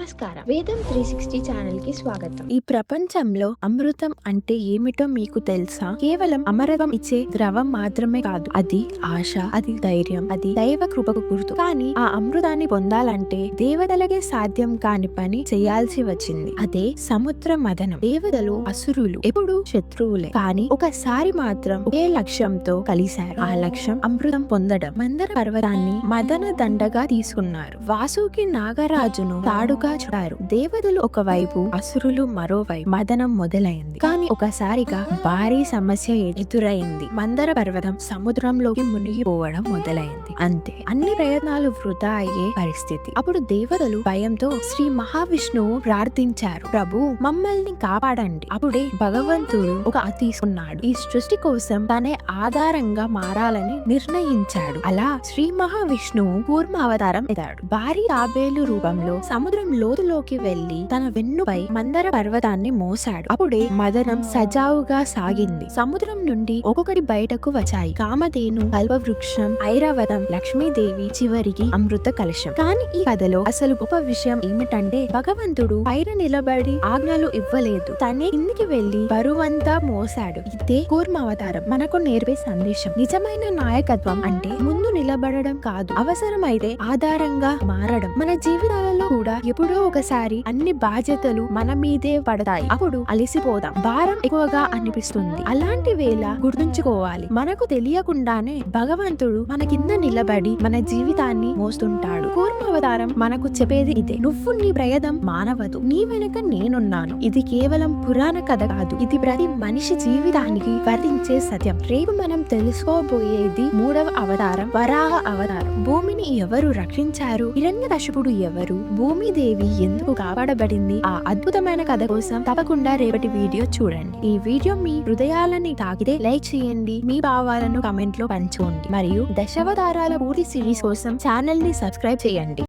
నమస్కారం. వేదం three sixty ఛానల్కి స్వాగతం. ఈ ప్రపంచంలో అమృతం అంటే ఏమిటో మీకు తెలుసా? కేవలం అమరత్వం ఇచ్చే ద్రవం మాత్రమే కాదు. అది ఆశ అది ధైర్యం అది దైవ కృపకు గుర్తు. కానీ ఆ అమృతాన్ని పొందాలంటే దేవతలకే సాధ్యం కాని పని చేయాల్సి వచ్చింది. అదే సముద్ర మదనం. దేవతలు అసురులు ఎప్పుడు శత్రువులే. కానీ ఒకసారి మాత్రం ఒకే లక్ష్యంతో కలిశారు. ఆ లక్ష్యం అమృతం పొందడం. మందర పర్వతాన్ని మదన దండగా తీసుకున్నారు. వాసుకి నాగరాజును తాడుగా చూడారు. దేవతలు ఒకవైపు అసురులు మరోవైపు మదనం మొదలైంది. కానీ ఒకసారిగా భారీ సమస్య ఎదురైంది. మందర పర్వతం సముద్రంలోకి మునిగిపోవడం మొదలైంది. అంతే. అన్ని ప్రయత్నాలు వృధా అయ్యే పరిస్థితి. అప్పుడు దేవతలు భయంతో శ్రీ మహావిష్ణువు ప్రార్థించారు. ప్రభు మమ్మల్ని కాపాడండి అప్పుడే భగవంతుడు ఒక తీసుకున్నాడు. ఈ సృష్టి కోసం తనే ఆధారంగా మారాలని నిర్ణయించాడు. అలా శ్రీ మహావిష్ణువు కూర్మ అవతారం ఎదాడు భారీ తాబేలు రూపంలో సముద్రం లోతులోకి వెళ్ళి తన వెన్నుపై మందర పర్వతాన్ని మోసాడు అప్పుడే మదనం సజావుగా సాగింది. సముద్రం నుండి ఒక్కొక్కటి బయటకు వచ్చాయి. కామధేను కల్పవృక్షం ఐరావతం లక్ష్మీదేవి చివరికి అమృత కలశం. కానీ ఈ కథలో అసలు గొప్ప విషయం ఏమిటంటే భగవంతుడు పైన నిలబడి ఆజ్ఞలు ఇవ్వలేదు. తనే కిందికి వెళ్ళి బరువంతా మోసాడు ఇదే కూర్మ అవతారం మనకు నేర్పే సందేశం. నిజమైన నాయకత్వం అంటే ముందు నిలబడడం కాదు. అవసరమైతే ఆధారంగా మారడం. మన జీవితాలలో కూడా ఎప్పుడు ఒకసారి అన్ని బాధ్యతలు మన మీదే పడతాయి. అప్పుడు అలిసిపోదాం. భారం ఎక్కువగా అనిపిస్తుంది. అలాంటి వేళ గుర్తుంచుకోవాలి. మనకు తెలియకుండానే భగవంతుడు మన కింద నిలబడి మన జీవితాన్ని మోస్తుంటాడు. కూర్మావతారం మనకు చెప్పేది ఇదే. నువ్వు నీ ప్రయత్నం మానవదు. నీ వెనక నేనున్నాను. ఇది కేవలం పురాణ కథ కాదు. ఇది ప్రతి మనిషి జీవితానికి వర్తించే సత్యం. రేపు మనం తెలుసుకోబోయేది మూడవ అవతారం వరాహ అవతారం. భూమిని ఎవరు రక్షించారు? హిరణ్య ఎవరు? భూమిదేవి ఎందుకు కాపాడబడింది? ఆ అద్భుతమైన కథ కోసం తప్పకుండా రేపటి వీడియో చూడండి. ఈ వీడియో మీ హృదయాలని తాకితే లైక్ చేయండి. మీ భావాలను కమెంట్లో పంచుకోండి మరియు దశావతారాల పూర్తి సిరీస్ కోసం ఛానల్ని సబ్స్క్రైబ్ చేయండి.